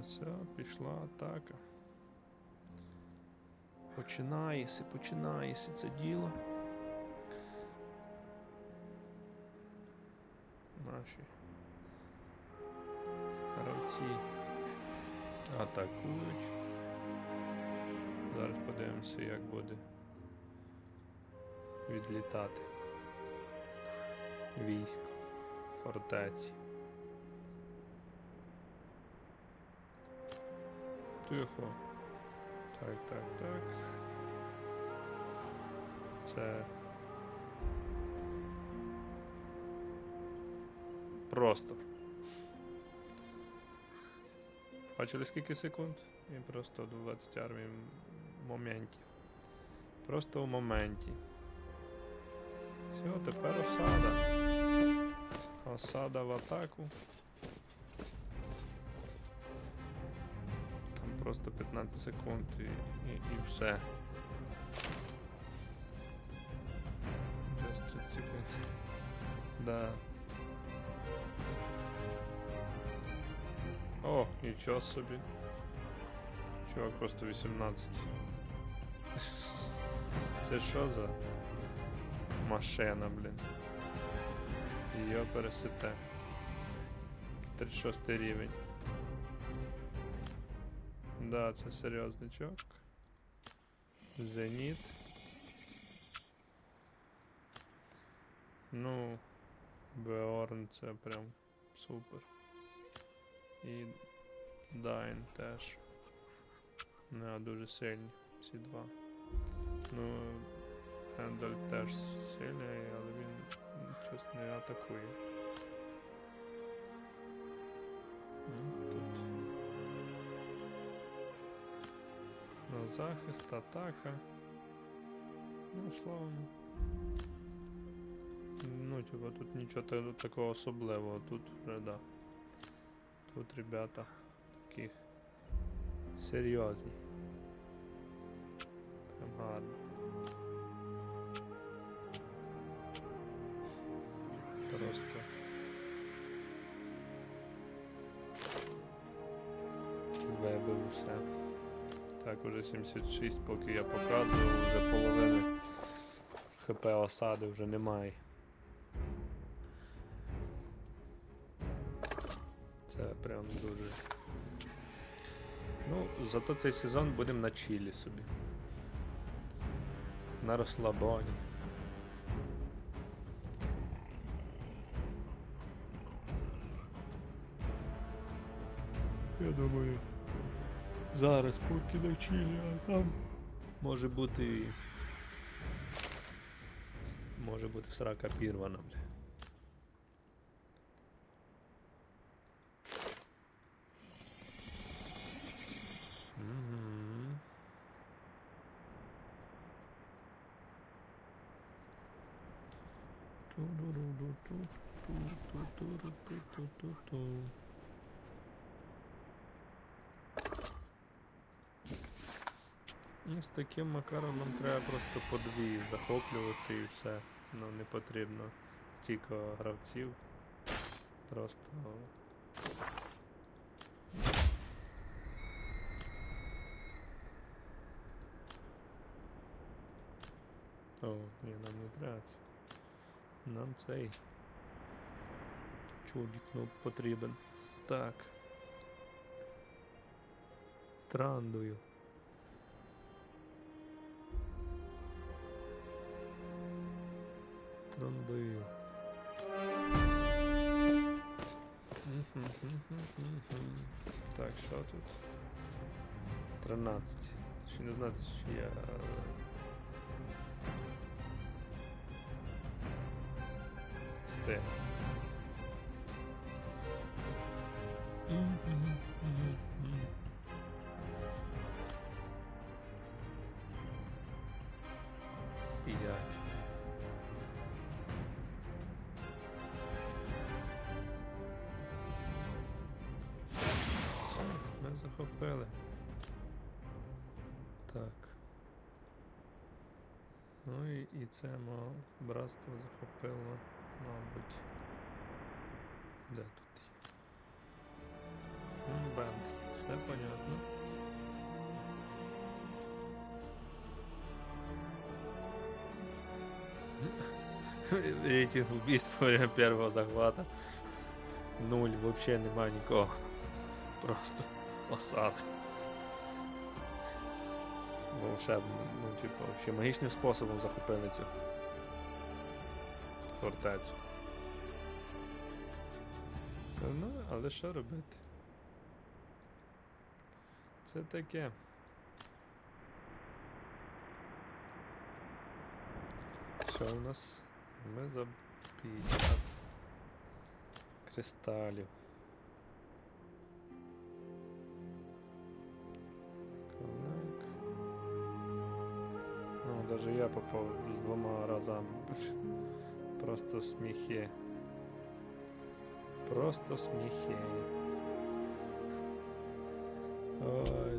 Все, пішла атака. Починається, починається це діло. Наші гравці атакують. Зараз подивимося, як буде відлітати військо фортеці. Тихо. Так, так, так. Це. Просто. Бачили скільки секунд? І просто 20 армій в моменті. Просто в моменті. Все, тепер осада. Осада в атаку. просто 15 секунд і, і, і все. Just 30 секунд. Да. О, нічого собі. Чувак просто 18. Це що за машина, блін? Його пересете. 36 рівень. Да, це серйозничок. Зеніт. Ну, Беорн це прям супер. І Дайн теж. Не дуже сильні. Всі два. Ну, Хендель теж сильний, але він щось не атакує. захист, атака. Ну, словом. Ну, типа, тут нічого та- такого особливого, тут вже да. Тут ребята такі серйозні. Прям гарно. Просто. Вибив усе. Так, уже 76, поки я показував, вже половини ХП осади вже немає. Це прям дуже. Ну, зато цей сезон будемо на чилі собі. На розслабоні. Я думаю. Зараз поки на чилі, а там може бути. Може бути срака пірвана, бля. Мгм. Ну, з таким макаром нам треба просто подвій захоплювати і все. Ну, не потрібно стільки гравців. Просто. О, ні, нам не треба. Нам цей чудик ну, потрібен. Так. Трандую. Трандую. Так, що тут? 13. Ще не знати, чи я. е, Так. Ну і, і це мо братство захопило, мабуть. Де тут? є? М, Бенд. понятно. Рейтинг убийств во время первого захвата. Нуль, вообще нема нікого. Просто осада. Волшебно, ну, типу, вообще магічним способом захопили цю фортецю. Ну, але що робити? Це таке. Що у нас? Ми за 50 кристалів. Я попав з двома разами. Просто сміхи. Просто сміхи. Ой,